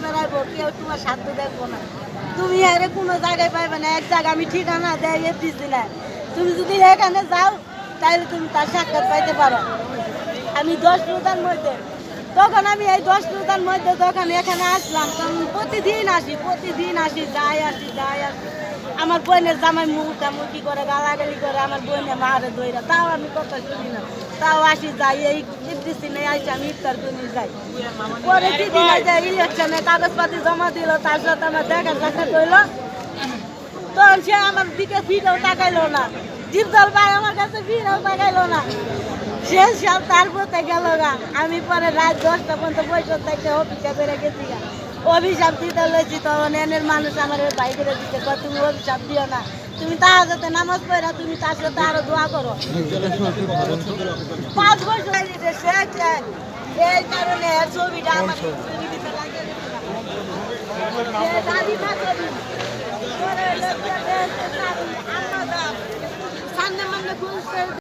কেউ তোমার সাধ্য দেখব না। তুমি আরে কোনো জায়গায় পাইবে না, এক জায়গা আমি ঠিকানা দেয় দিচ্ছি না তুমি যদি এখানে যাও তাহলে তুমি তার সাক্ষাৎ পাইতে পারো। আমি দশ রোজার মধ্যে, তখন আমি এই দশ রোজার মধ্যে তখন এখানে আসলাম, তখন প্রতিদিন আসি প্রতিদিন আসি, যাই আসি যাই আসি। আমার বোনের জামাই মুখটা মুখি করে, গালাগালি করে, আমার বোনে মারে দইরা তাও আমি কথা শুনি না। তাও আসি, যাই, এই আমি পরে আমার কাছে তাকাইলো না। সে গা। আমি পরে রাত দশটা পর্যন্ত বসে থাকতে অফিসে বেড়ে গেছি অভিশাপ দিতে লইছি তখন এনের মানুষ আমার করে দিতে তুমি অভিশাপ দিও না। তুমি তার যাতে নামাজ পড়া, তুমি তার সাথে আরও দোয়া করো। পাঁচ বছর এই কারণে ছবিটা আমার সামনে মামলা